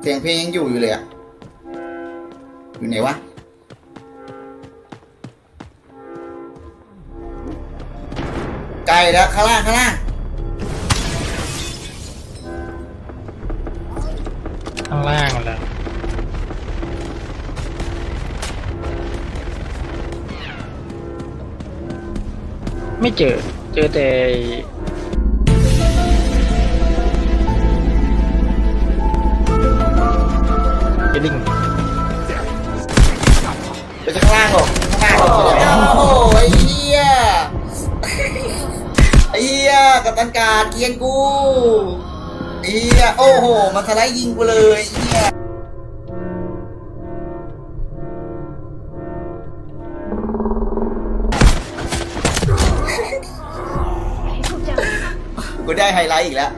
เสียงเพลงยังอยู่อยู่เลยอะอยู่ไหนวะไกลแล้วข้างล่างข้างล่างข้างล่างมันแล้วไม่เจอ เจอแต่ เจลิงไปข้างล่างหรอกข้างล่างหรอกโอ้โหไอ้เหี้ยไอ้เหี้ยกับตันการเกียงกูไอ้เหี้ยโอ้โห มันทะไลยิงกูเลยไอ้เหี้ยกูได้ไฮไลท์อีกแล้ว